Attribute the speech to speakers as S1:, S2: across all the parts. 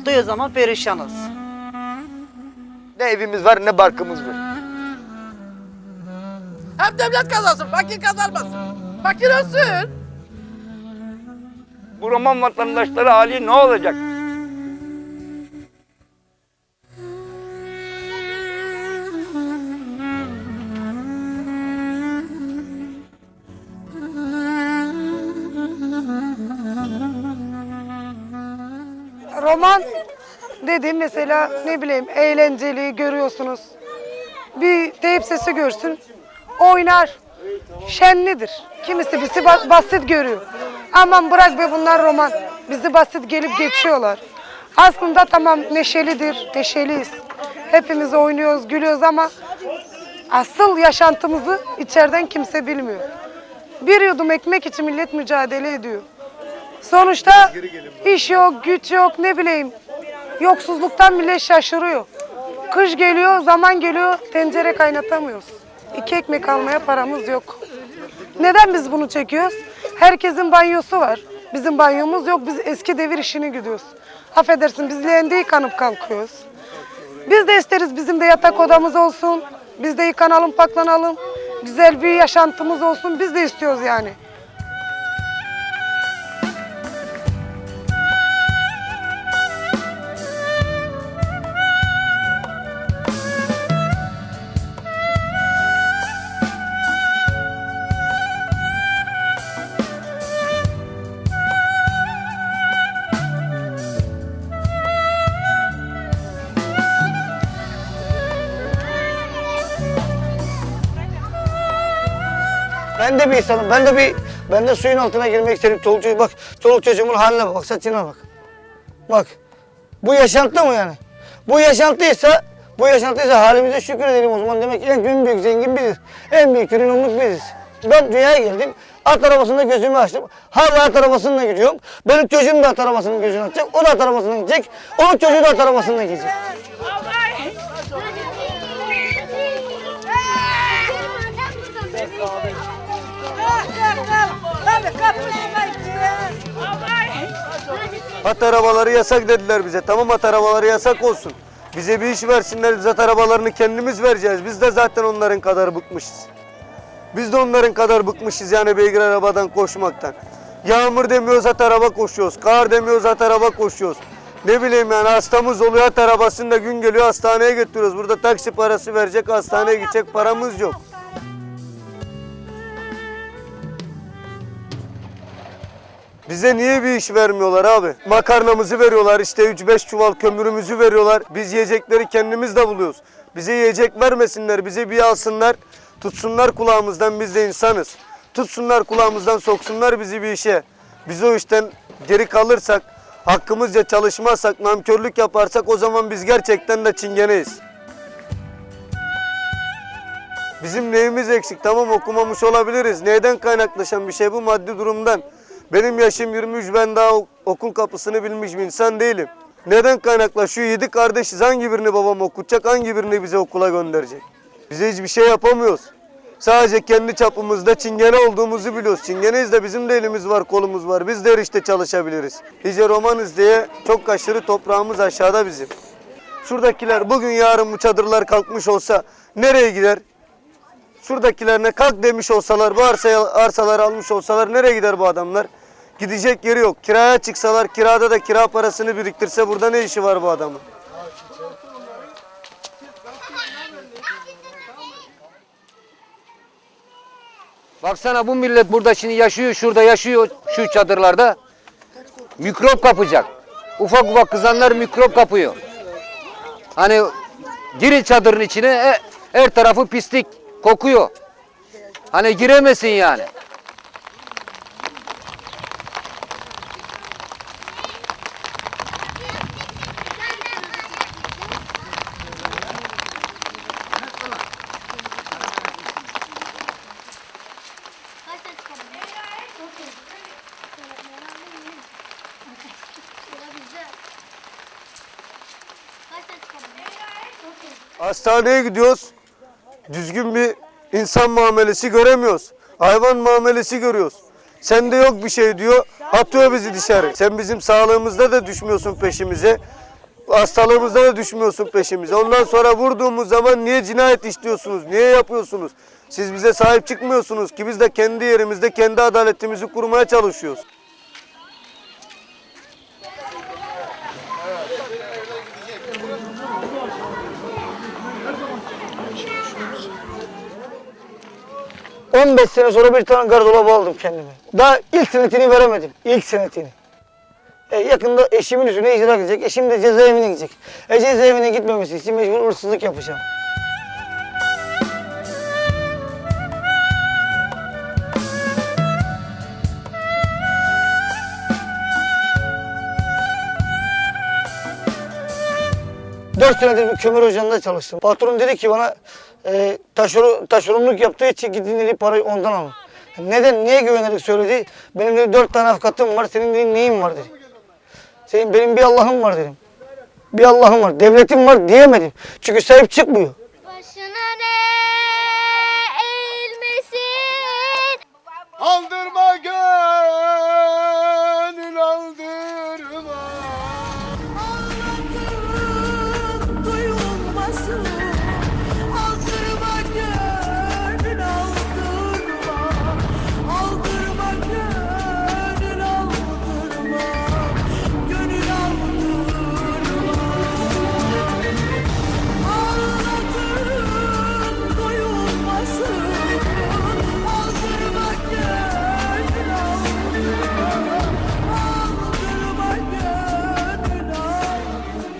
S1: Battığı zaman perişanız.
S2: Ne evimiz var ne barkımız var.
S3: Hem devlet kazansın, fakir kazanmasın. Fakir olsun.
S2: Bu Roman vatandaşları hali ne olacak?
S4: Roman dediğim mesela ne bileyim eğlenceli görüyorsunuz. Bir teyip sesi görsün oynar. Şenlidir. Kimisi bizi ba- basit görüyor. Aman bırak be bunlar roman. Bizi basit gelip geçiyorlar. Aslında tamam neşelidir, neşeliyiz. Hepimiz oynuyoruz, gülüyoruz ama asıl yaşantımızı içeriden kimse bilmiyor. Bir yudum ekmek için millet mücadele ediyor. Sonuçta iş yok, güç yok, ne bileyim. Yoksuzluktan millet şaşırıyor. Kış geliyor, zaman geliyor, tencere kaynatamıyoruz. İki ekmek almaya paramız yok. Neden biz bunu çekiyoruz? Herkesin banyosu var. Bizim banyomuz yok, biz eski devir işini gidiyoruz. Affedersin, biz leğende yıkanıp kalkıyoruz. Biz de isteriz bizim de yatak odamız olsun. Biz de yıkanalım, paklanalım. Güzel bir yaşantımız olsun. Biz de istiyoruz yani.
S5: Ben de bir insanım. Ben de bir ben de suyun altına girmek isterim. Çoluk bak. Çoluk çocuğumun haline bak. Saçına bak. Bak. Bu yaşantı mı yani? Bu yaşantıysa bu yaşantıysa halimize şükür edelim o zaman. Demek ki en büyük zengin biziz. En büyük trilyonluk biziz. Ben dünyaya geldim. At arabasında gözümü açtım. Hala at arabasında gidiyorum. Benim çocuğum da at arabasının gözünü açacak. O da at arabasına gidecek. Onun çocuğu da at arabasına gidecek.
S6: At arabaları yasak dediler bize. Tamam at arabaları yasak olsun. Bize bir iş versinler. Biz at arabalarını kendimiz vereceğiz. Biz de zaten onların kadar bıkmışız. Biz de onların kadar bıkmışız yani beygir arabadan koşmaktan. Yağmur demiyoruz at araba koşuyoruz. Kar demiyoruz at araba koşuyoruz. Ne bileyim yani hastamız oluyor at arabasında gün geliyor hastaneye götürüyoruz. Burada taksi parası verecek hastaneye gidecek paramız yok. Bize niye bir iş vermiyorlar abi? Makarnamızı veriyorlar, işte 3-5 çuval kömürümüzü veriyorlar. Biz yiyecekleri kendimiz de buluyoruz. Bize yiyecek vermesinler, bize bir alsınlar, tutsunlar kulağımızdan biz de insanız. Tutsunlar kulağımızdan soksunlar bizi bir işe. Biz o işten geri kalırsak, hakkımızca çalışmazsak, namkörlük yaparsak o zaman biz gerçekten de çingeneyiz. Bizim neyimiz eksik? Tamam okumamış olabiliriz. Neyden kaynaklaşan bir şey bu? Maddi durumdan. Benim yaşım 23 ben daha ok- okul kapısını bilmiş bir insan değilim. Neden kaynaklaşıyor? Yedi kardeşiz. Hangi birini babam okutacak? Hangi birini bize okula gönderecek? Bize hiçbir şey yapamıyoruz. Sadece kendi çapımızda çingene olduğumuzu biliyoruz. Çingeneyiz de bizim de elimiz var, kolumuz var. Biz de işte çalışabiliriz. İyice romanız diye çok aşırı toprağımız aşağıda bizim. Şuradakiler bugün yarın bu çadırlar kalkmış olsa nereye gider? Şuradakilerine kalk demiş olsalar, bu arsaya, arsaları almış olsalar nereye gider bu adamlar? Gidecek yeri yok. Kiraya çıksalar, kirada da kira parasını biriktirse burada ne işi var bu adamın?
S7: Baksana bu millet burada şimdi yaşıyor, şurada yaşıyor şu çadırlarda. Mikrop kapacak. Ufak ufak kızanlar mikrop kapıyor. Hani girin çadırın içine e, her tarafı pislik kokuyor. Hani giremesin yani.
S6: Hastaneye gidiyoruz. Düzgün bir insan muamelesi göremiyoruz. Hayvan muamelesi görüyoruz. Sende yok bir şey diyor. Atıyor bizi dışarı. Sen bizim sağlığımızda da düşmüyorsun peşimize. hastalığımızda da düşmüyorsun peşimize. Ondan sonra vurduğumuz zaman niye cinayet işliyorsunuz? Niye yapıyorsunuz? Siz bize sahip çıkmıyorsunuz ki biz de kendi yerimizde kendi adaletimizi kurmaya çalışıyoruz.
S5: 15 sene sonra bir tane gardırop aldım kendime. Daha ilk senetini veremedim. İlk senetini. E, yakında eşimin üstüne icra gidecek. Eşim de cezaevine gidecek. E cezaevine gitmemesi için mecbur hırsızlık yapacağım. Dört senedir bir kömür ocağında çalıştım. Patron dedi ki bana e, taşeron, taşeronluk yaptığı için gidin parayı ondan alın. Neden, niye güvenerek söyledi? Benim dedi dört tane avukatım var, senin dedi neyin var dedi. Senin, benim bir Allah'ım var dedim. Bir Allah'ım var, devletim var diyemedim. Çünkü sahip çıkmıyor.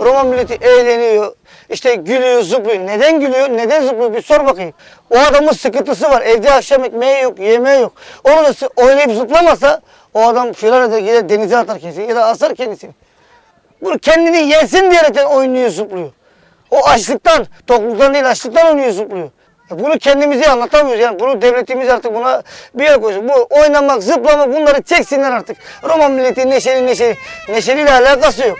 S5: Roma milleti eğleniyor. işte gülüyor, zıplıyor. Neden gülüyor, neden zıplıyor bir sor bakayım. O adamın sıkıntısı var. Evde akşam ekmeği yok, yemeği yok. Onu oynayıp zıplamasa o adam filan eder gider denize atar kendisini ya da asar kendisini. Bunu kendini yensin diyerekten oynuyor, zıplıyor. O açlıktan, tokluktan değil açlıktan oynuyor, zıplıyor. Bunu kendimize anlatamıyoruz yani. Bunu devletimiz artık buna bir yer koysun. Bu oynamak, zıplamak bunları çeksinler artık. Roma milleti neşeli neşeli. Neşeliyle alakası yok.